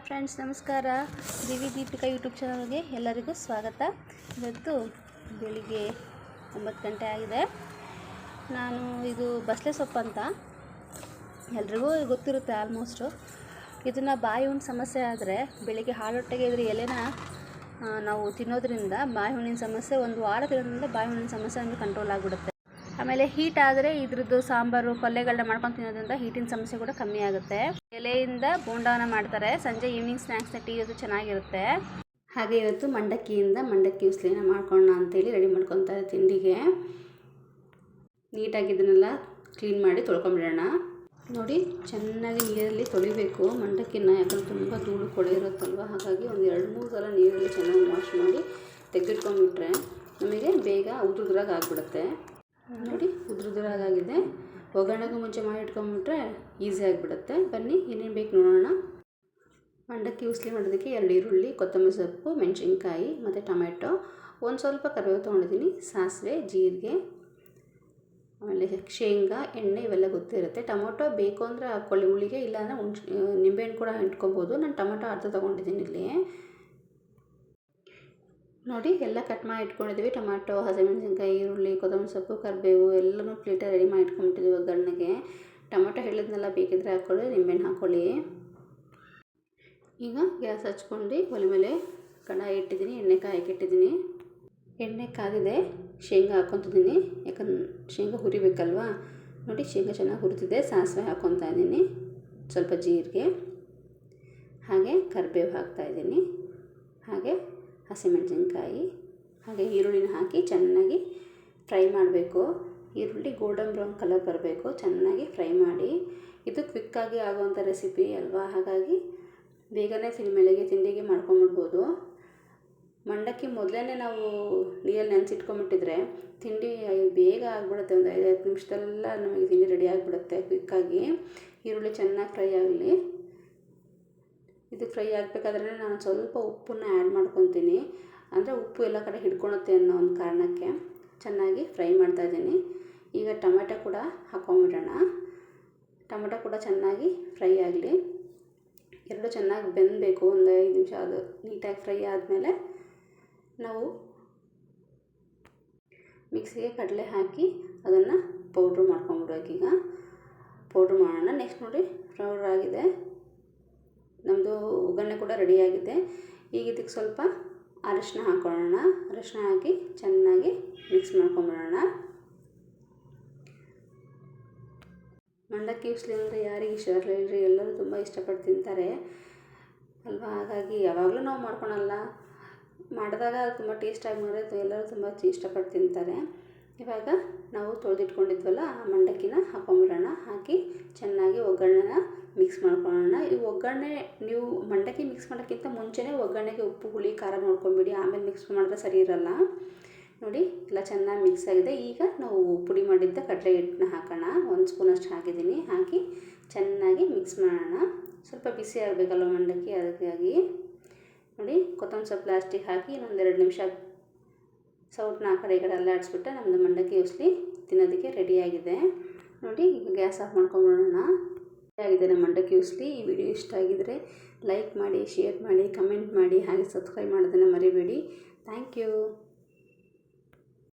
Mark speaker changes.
Speaker 1: Hi friends ನಮಸ್ಕಾರ. ದಿವಿ Deepika YouTube ಚಾನಲ್ಗೆ ಎಲ್ಲರಿಗೂ ಸ್ವಾಗತ. ಇವತ್ತು ಬೆಳಿಗ್ಗೆ ಒಂಬತ್ತು ಗಂಟೆ ಆಗಿದೆ. ನಾನು ಇದು ಬಸಳೆ ಸೊಪ್ಪು ಅಂತ ಎಲ್ರಿಗೂ ಗೊತ್ತಿರುತ್ತೆ ಆಲ್ಮೋಸ್ಟು ಇದನ್ನು ಬಾಯಿ ಹುಣ್ಣು ಸಮಸ್ಯೆ ಆದರೆ ಬೆಳಿಗ್ಗೆ ಹಾಳೊಟ್ಟೆಗೆ ಇದ್ರೆ ಎಲೆನ ನಾವು ತಿನ್ನೋದ್ರಿಂದ ಬಾಯಿ ಹುಣ್ಣಿನ ಸಮಸ್ಯೆ ಒಂದು ವಾರ ತಿನ್ನೋದ್ರಿಂದ ಬಾಯಿ ಹುಣ್ಣಿನ ಸಮಸ್ಯೆ ನಮಗೆ ಕಂಟ್ರೋಲ್ ಆಗಿಬಿಡುತ್ತೆ. ಆಮೇಲೆ ಹೀಟ್ ಆದರೆ ಇದ್ರದ್ದು ಸಾಂಬಾರು ಪಲ್ಯಗಳನ್ನ ಮಾಡ್ಕೊಂಡು ತಿನ್ನೋದ್ರಿಂದ ಹೀಟಿನ ಸಮಸ್ಯೆ ಕೂಡ ಕಮ್ಮಿ ಆಗುತ್ತೆ. ಎಲೆಯಿಂದ ಬೋಂಡವನ್ನ ಮಾಡ್ತಾರೆ. ಸಂಜೆ ಈವ್ನಿಂಗ್ ಸ್ನ್ಯಾಕ್ಸ್ನ ಟೀ ಅದು ಚೆನ್ನಾಗಿರುತ್ತೆ. ಹಾಗೆ ಇವತ್ತು ಮಂಡಕ್ಕಿಯಿಂದ ಮಂಡಕ್ಕಿ ಉಸ್ಲಿನ ಮಾಡ್ಕೊಳ್ಳೋಣ ಅಂತೇಳಿ ರೆಡಿ ಮಾಡ್ಕೊತಾರೆ ತಿಂಡಿಗೆ. ನೀಟಾಗಿ ಇದನ್ನೆಲ್ಲ ಕ್ಲೀನ್ ಮಾಡಿ ತೊಳ್ಕೊಂಬಿಡೋಣ. ನೋಡಿ, ಚೆನ್ನಾಗಿ ನೀರಲ್ಲಿ ತೊಳಿಬೇಕು. ಮಂಡಕ್ಕಿನ ಯಾಕಂದ್ರೆ ತುಂಬ ಧೂಳು ಕೊಳೆ ಇರುತ್ತಲ್ವ? ಹಾಗಾಗಿ ಒಂದು ಎರಡು, ಮೂರು ಸಲ ನೀರಲ್ಲಿ ಚೆನ್ನಾಗಿ ವಾಶ್ ಮಾಡಿ ತೆಗೆದಿಟ್ಕೊಂಡ್ಬಿಟ್ರೆ ನಮಗೆ ಬೇಗ ಉದುರುದ್ರಾಗ ಆಗಿಬಿಡುತ್ತೆ ನೋಡಿ ಉದುರುದ್ರಾಗಿದೆ ಒಗ್ಗರಣೆಗೂ ಮುಂಚೆ ಮಾಡಿ ಇಟ್ಕೊಂಡ್ಬಿಟ್ರೆ ಈಸಿ ಆಗಿಬಿಡುತ್ತೆ. ಬನ್ನಿ, ಏನೇನು ಬೇಕು ನೋಡೋಣ. ಮಂಡಕ್ಕಿ ಉಸ್ಲಿ ಮಾಡೋದಕ್ಕೆ ಎರಡು ಈರುಳ್ಳಿ, ಕೊತ್ತಂಬರಿ ಸೊಪ್ಪು, ಮೆಣಸಿನ್ಕಾಯಿ ಮತ್ತು ಟೊಮೆಟೊ. ಒಂದು ಸ್ವಲ್ಪ ಕರಿಬೇವು ತೊಗೊಂಡಿದ್ದೀನಿ. ಸಾಸಿವೆ, ಜೀರಿಗೆ, ಆಮೇಲೆ ಶೇಂಗಾ, ಎಣ್ಣೆ ಇವೆಲ್ಲ ಗೊತ್ತಿರುತ್ತೆ. ಟೊಮೊಟೊ ಬೇಕು ಅಂದರೆ ಹಾಕ್ಕೊಳ್ಳಿ. ಹುಳಿಗೆ ಇಲ್ಲಾಂದರೆ ಹುಣ್ಸೆ ನಿಂಬೆಹಣ್ಣು ಕೂಡ ಇಟ್ಕೊಬೋದು. ನಾನು ಟೊಮೊಟೊ ಅರ್ಧ ತೊಗೊಂಡಿದ್ದೀನಿ ಇಲ್ಲಿ. ನೋಡಿ, ಎಲ್ಲ ಕಟ್ ಮಾಡಿ ಇಟ್ಕೊಂಡಿದ್ದೀವಿ. ಟೊಮ್ಯಾಟೊ ಹಸಿಮೆಣಸಿನ್ಕಾಯಿ, ಈರುಳ್ಳಿ, ಕೊತ್ತಂಬರಿ ಸೊಪ್ಪು, ಕರಿಬೇವು ಎಲ್ಲನೂ ಪ್ಲೇಟ ರೆಡಿ ಮಾಡಿ ಇಟ್ಕೊಂಡ್ಬಿಟ್ಟಿದ್ದೀವಿ ಒಗ್ಗರಣೆಗೆ ಟೊಮೊಟೊ ಹೇಳಿದ್ನೆಲ್ಲ, ಬೇಕಿದ್ರೆ ಹಾಕ್ಕೊಳ್ಳಿ ನಿಂಬೆಹಣ್ಣು ಹಾಕ್ಕೊಳ್ಳಿ ಈಗ ಗ್ಯಾಸ್ ಹಚ್ಕೊಂಡು ಒಲೆ ಮೇಲೆ ಕಡಾಯಿ ಇಟ್ಟಿದ್ದೀನಿ, ಎಣ್ಣೆ ಕಾಯಕ್ಕೆ ಇಟ್ಟಿದ್ದೀನಿ. ಎಣ್ಣೆ ಕಾದಿದೆ, ಶೇಂಗಾ ಹಾಕ್ಕೊತಿದ್ದೀನಿ. ಯಾಕಂದ್ರೆ ಶೇಂಗಾ ಹುರಿಬೇಕಲ್ವಾ? ನೋಡಿ, ಶೇಂಗಾ ಚೆನ್ನಾಗಿ ಹುರಿತಿದೆ ಸಾಸಿವೆ ಹಾಕ್ಕೊತಾ ಇದ್ದೀನಿ, ಸ್ವಲ್ಪ ಜೀರಿಗೆ. ಹಾಗೆ ಕರಿಬೇವು ಹಾಕ್ತಾಯಿದ್ದೀನಿ ಹಾಗೆ ಹಸಿಮೆಣಸಿನ್ಕಾಯಿ, ಹಾಗೆ ಈರುಳ್ಳಿನ ಹಾಕಿ ಚೆನ್ನಾಗಿ ಫ್ರೈ ಮಾಡಬೇಕು. ಈರುಳ್ಳಿ ಗೋಲ್ಡನ್ ಬ್ರೌನ್ ಕಲರ್ ಬರಬೇಕು. ಚೆನ್ನಾಗಿ ಫ್ರೈ ಮಾಡಿ. ಇದು ಕ್ವಿಕ್ಕಾಗಿ ಆಗುವಂಥ ರೆಸಿಪಿ ಅಲ್ವಾ? ಹಾಗಾಗಿ ಬೇಗನೆ ತಿಂಡಿ ಬೆಳಗ್ಗೆ ತಿಂಡಿಗೆ ಮಾಡ್ಕೊಂಬಿಡ್ಬೋದು. ಮಂಡಕ್ಕಿ ಮೊದಲೇ ನಾವು ನೀರಲ್ಲಿ ನೆನೆಸಿಟ್ಕೊಂಬಿಟ್ಟಿದ್ರೆ ತಿಂಡಿ ಬೇಗ ಆಗಿಬಿಡುತ್ತೆ. ಒಂದು ಐದು ಹತ್ತು ನಿಮಿಷದಲ್ಲೆಲ್ಲ ನಮಗೆ ತಿಂಡಿ ರೆಡಿ ಆಗಿಬಿಡುತ್ತೆ ಕ್ವಿಕ್ಕಾಗಿ ಈರುಳ್ಳಿ ಚೆನ್ನಾಗಿ ಫ್ರೈ ಆಗಲಿ. ಇದು ಫ್ರೈ ಆಗಬೇಕಾದ್ರೆ ನಾನು ಸ್ವಲ್ಪ ಉಪ್ಪನ್ನು ಆ್ಯಡ್ ಮಾಡ್ಕೊತೀನಿ. ಅಂದರೆ ಉಪ್ಪು ಎಲ್ಲ ಕಡೆ ಹಿಡ್ಕೊಳುತ್ತೆ ಅನ್ನೋ ಒಂದು ಕಾರಣಕ್ಕೆ ಚೆನ್ನಾಗಿ ಫ್ರೈ ಮಾಡ್ತಾಯಿದ್ದೀನಿ ಈಗ ಟೊಮೆಟೊ ಕೂಡ ಹಾಕ್ಕೊಂಬಿಡೋಣ. ಟೊಮೆಟೊ ಕೂಡ ಚೆನ್ನಾಗಿ ಫ್ರೈ ಆಗಲಿ. ಎರಡು ಚೆನ್ನಾಗಿ ಬೆಂದಬೇಕು. ಒಂದು ಐದು ನಿಮಿಷ ಅದು ನೀಟಾಗಿ ಫ್ರೈ ಆದಮೇಲೆ ನಾವು ಮಿಕ್ಸಿಗೆ ಕಡಲೆ ಹಾಕಿ ಅದನ್ನು ಪೌಡ್ರ್ ಮಾಡ್ಕೊಂಬಿಡ್ಬೇಕು ಈಗ ಪೌಡ್ರ್ ಮಾಡೋಣ. ನೆಕ್ಸ್ಟ್ ನೋಡಿ ಪೌಡ್ರ್ ಆಗಿದೆ. ನಮ್ಮದು ಒಗ್ಗರಣೆ ಕೂಡ ರೆಡಿಯಾಗಿದೆ ಈಗ ಇದಕ್ಕೆ ಸ್ವಲ್ಪ ಅರಿಶಿನ ಹಾಕ್ಕೊಳ್ಳೋಣ ಅರಿಶಿನ ಹಾಕಿ ಚೆನ್ನಾಗಿ ಮಿಕ್ಸ್ ಮಾಡ್ಕೊಂಬಿಡೋಣ ಮಂಡಕ್ಕಿ ಉಸ್ಲಿ ಅಂದರೆ ಯಾರಿಗೆ ಇಷ್ಟ ಇರಲಿಲ್ಲ ಎಲ್ಲರೂ ತುಂಬ ಇಷ್ಟಪಟ್ಟು ತಿಂತಾರೆ. ಅಲ್ವಾ? ಹಾಗಾಗಿ ಯಾವಾಗಲೂ ನಾವು ಮಾಡ್ಕೊಳಲ್ಲ. ಮಾಡಿದಾಗ ತುಂಬ ಟೇಸ್ಟಾಗಿ ಮಾಡಿದ್ರೆ ಎಲ್ಲರೂ ತುಂಬ ಇಷ್ಟಪಟ್ಟು ತಿಂತಾರೆ. ಇವಾಗ ನಾವು ತೊಳೆದಿಟ್ಕೊಂಡಿದ್ವಲ್ಲ ಆ ಮಂಡಕ್ಕಿನ ಹಾಕೊಂಬಿಡೋಣ. ಹಾಕಿ ಚೆನ್ನಾಗಿ ಒಗ್ಗರಣೆನ ಮಿಕ್ಸ್ ಮಾಡ್ಕೊಳ್ಳೋಣ. ಈ ಒಗ್ಗರಣೆ ನೀವು ಮಂಡಕ್ಕಿ ಮಿಕ್ಸ್ ಮಾಡೋಕ್ಕಿಂತ ಮುಂಚೆನೇ ಒಗ್ಗರಣೆಗೆ ಉಪ್ಪು, ಹುಳಿ, ಖಾರ ನೋಡ್ಕೊಂಬಿಡಿ. ಆಮೇಲೆ ಮಿಕ್ಸ್ ಮಾಡಿದ್ರೆ ಸರಿ ಇರಲ್ಲ. ನೋಡಿ, ಎಲ್ಲ ಚೆನ್ನಾಗಿ ಮಿಕ್ಸ್ ಆಗಿದೆ. ಈಗ ನಾವು ಪುಡಿ ಮಾಡಿದ್ದ ಕಡಲೆ ಹಿಟ್ಟನ್ನ ಹಾಕೋಣ. ಒಂದು ಸ್ಪೂನಷ್ಟು ಹಾಕಿದ್ದೀನಿ. ಹಾಕಿ ಚೆನ್ನಾಗಿ ಮಿಕ್ಸ್ ಮಾಡೋಣ. ಸ್ವಲ್ಪ ಬಿಸಿ ಆಗಬೇಕಲ್ವ ಮಂಡಕ್ಕಿ? ಅದಕ್ಕಾಗಿ. ನೋಡಿ, ಕೊತ್ತಂಬರಿ ಸೊಪ್ಪು ಪ್ಲಾಸ್ಟಿಕ್ ಹಾಕಿ ಇನ್ನೊಂದು ಎರಡು ನಿಮಿಷ ಸೌಟ್ನ ಆ ಕಡೆ ಈ ಕಡೆ ಅಲ್ಲಾಡಿಸ್ಬಿಟ್ಟೆ ನಮ್ಮದು ಮಂಡಕ್ಕಿ ಉಸ್ಲಿ ತಿನ್ನೋದಕ್ಕೆ ರೆಡಿಯಾಗಿದೆ. ನೋಡಿ ಈಗ ಗ್ಯಾಸ್ ಆಫ್ ಮಾಡ್ಕೊಂಬಿಡೋಣ. ಆಗಿದೆ ನಮ್ಮ ಮಂಡಕ್ಕಿ ಉಸ್ಲಿ. ಈ ವಿಡಿಯೋ ಇಷ್ಟ ಆಗಿದರೆ ಲೈಕ್ ಮಾಡಿ, ಶೇರ್ ಮಾಡಿ, ಕಮೆಂಟ್ ಮಾಡಿ, ಹಾಗೆ ಸಬ್ಸ್ಕ್ರೈಬ್ ಮಾಡೋದನ್ನು ಮರಿಬೇಡಿ. Thank you.